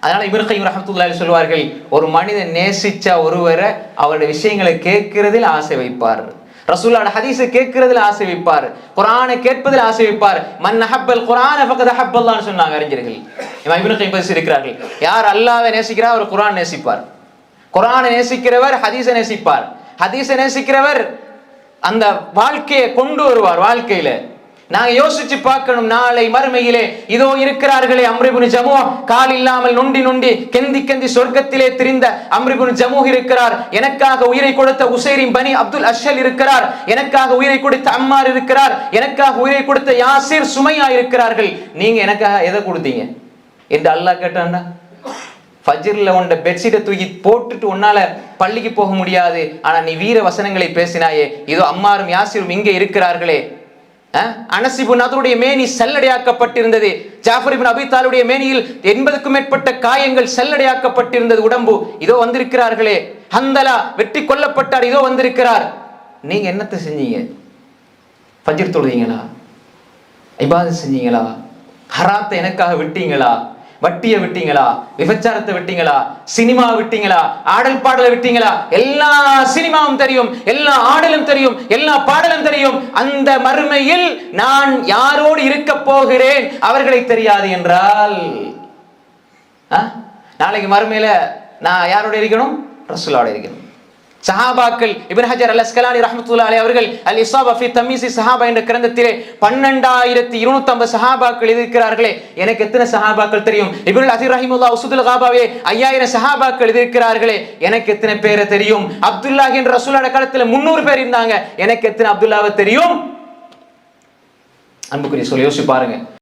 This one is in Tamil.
அதனால இப்னு கையும் ரஹமத்துல்லாஹி சொல்வார்கள் ஒரு மனிதன் நேசிச்ச ஒருவரை அவருடைய விஷயங்களை கேட்கிறதில் ஆசை வைப்பார். ரசூலோட ஹதீஸை கேட்கிறதுல ஆசை வைப்பார். குரானை கேட்பதில் ஆசை வைப்பார். மன் அஹப்பல் குரான ஃபக்கத் அஹப்பல்லான்னு சொன்னாங்க அறிஞர்கள். இவன் இப்னு கையும் பேசியிருக்கிறார்கள். யார் அல்லாவை நேசிக்கிறார் அவர் குரான் நேசிப்பார். குரானை நேசிக்கிறவர் ஹதீஸை நேசிப்பார். ஹதீஸை நேசிக்கிறவர் அந்த வாழ்க்கையை கொண்டு வருவார் வாழ்க்கையில. நாங்க யோசிச்சு பார்க்கணும் நாளை மறுமையிலே. இதோ இருக்கிறார்களே அம்ரிபுன் ஜமு கால் இல்லாமல் நொண்டி நொண்டி கெந்தி கெந்தி சொர்க்கத்திலே திரிந்த அம்ரிபுன் ஜமு இருக்கிறார். எனக்காக உயிரை கொடுத்த உசைரின் பனி அப்துல் அஷல் இருக்கிறார். எனக்காக உயிரை கொடுத்த அம்மார் இருக்கிறார். எனக்காக உயிரை கொடுத்த யாசிர் சுமையா இருக்கிறார்கள். நீங்க எனக்காக எதை கொடுத்தீங்க? என்று அல்லாஹ் கேட்டான்டா. ஃபஜ்ரில் உண்ட பெட்ஷீட்டை தூக்கி போட்டுட்டு உன்னால பள்ளிக்கு போக முடியாது. ஆனா நீ வீர வசனங்களை பேசினாயே. இதோ அம்மாரும் யாசிரும் இங்கே இருக்கிறார்களே. அனசிபு நதருடைய மேனி செல்லடையாக்கப்பட்டிருந்தது. ஜாஃபர் இப்னு அபி மேனியில் எண்பதுக்கும் மேற்பட்ட காயங்கள் செல்லடையாக்கப்பட்டிருந்தது உடம்பு. இதோ வந்திருக்கிறார்களே. ஹந்தலா வெற்றி கொல்லப்பட்டார். இதோ வந்திருக்கிறார். நீங்க என்னத்தை செஞ்சீங்க? ஃபஜ்ர் தொழுதீங்களா? இபாதத் செஞ்சீங்களா? ஹராத்தை எனக்காக விட்டீங்களா? வட்டியை விட்டீங்களா? விபச்சாரத்தை விட்டீங்களா? சினிமா விட்டீங்களா? ஆடல் பாடலை விட்டீங்களா? எல்லா சினிமாவும் தெரியும் எல்லா ஆடலும் தெரியும் எல்லா பாடலும் தெரியும். அந்த மறுமையில் நான் யாரோடு இருக்க போகிறேன் அவர்களை தெரியாது என்றால் நாளைக்கு மறுமையில நான் யாரோட இருக்கணும்? ரசூலோட இருக்கணும். சஹாபாக்கள் இபின் ஹஜர் அல் அஸ்கலானி ரஹமத்துல்லா அலி அவர்கள் அல் இஸாபா ஃபி தமீசி சஹாபா என்ற கிரந்தத்திலே பன்னெண்டாயிரத்தி இருநூத்தி ஐம்பது சஹாபாக்கள் இருக்கிறார்களே எனக்கு எத்தனை சஹாபாக்கள் தெரியும்? இபின் அசீர் ரஹிமுல்லா உசுதுல் காபாவே ஐயாயிரம் சஹாபாக்கள் இருக்கிறார்களே எனக்கு எத்தனை பேரை தெரியும்? அப்துல்லாஹின் என்ற ரசூலோட காலத்தில் முன்னூறு பேர் இருந்தாங்க எனக்கு எத்தனை அப்துல்லாவை தெரியும்? அன்புக்குரிய சொல்லி யோசிச்சு பாருங்க.